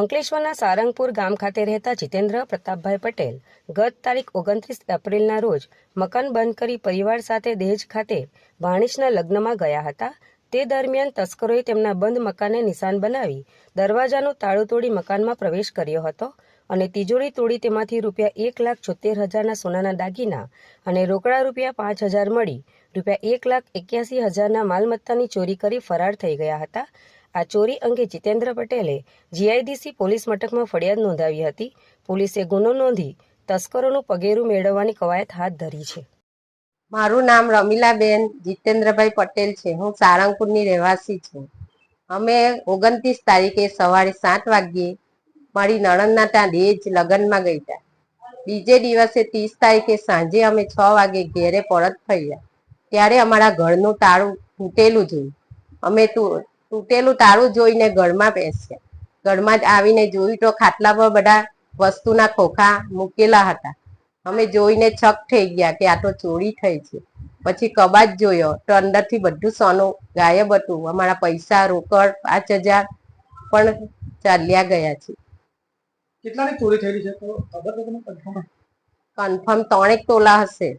અંકલેશ્વરના સારંગપુર ગામ ખાતે રહેતા જીતેન્દ્ર પ્રતાપભાઈ પટેલ ગત તારીખ ઓગણત્રીસ એપ્રિલના રોજ મકાન બંધ કરી પરિવાર સાથે દહેજ ખાતે ભાણેજના લગ્નમાં ગયા હતા. તે દરમિયાન તસ્કરોએ તેમના બંધ મકાનને નિશાન બનાવી દરવાજાનું તાળું તોડી મકાનમાં પ્રવેશ કર્યો હતો અને તિજોરી તોડી તેમાંથી રૂપિયા એક લાખ છોતેર હજારના સોનાના દાગીના અને રોકડા રૂપિયા પાંચ હજાર મળી રૂપિયા એક લાખ એક્યાસી હજારના માલમત્તાની ચોરી કરી ફરાર થઈ ગયા હતા. આ ચોરી અંગે જીતેન્દ્ર પટેલે જીઆઈડીસી પોલીસ મથકમાં ફરિયાદ નોંધાવી હતી. પોલીસે ગુનો નોંધી તસ્કરોનું પગેરું મેળવવાની કવાયત હાથ ધરી છે. મારું નામ રમીલાબેન જીતેન્દ્રભાઈ પટેલ છે. હું સારંગપુરની રહેવાસી છું. અમે ઓગણત્રીસ તારીખે સવારે સાત વાગ્યે મારી નણંદના ત્યાં દેજ લગ્નમાં ગઈ હતા બીજે દિવસે ત્રીસ તારીખે સાંજે અમે છ વાગે ઘેરે પરત ફર્યા. ત્યારે અમારા ઘરનું તાળું તૂટેલું જોયું અમે તુ- તૂટેલું તાળું જોઈને ઘરમાં બેસ્યા ઘરમાં જ આવીને જોયું તો ખાટલા પર બધા વસ્તુના ખોખા મૂકેલા હતા. અમે જોઈને છક થઈ ગયા કે આ તો ચોરી થઈ છે. પછી કબાટ જોયો તો અંદરથી બધું સોનું ગાયબ હતું. અમારા પૈસા રોકડ પાંચ હજાર પણ ચાલ્યા ગયા છે. કેટલાની ચોરી થયેલી છે? તો ખબર છે તમને? કન્ફર્મ કન્ફર્મ ત્રણેક તોલા હશે.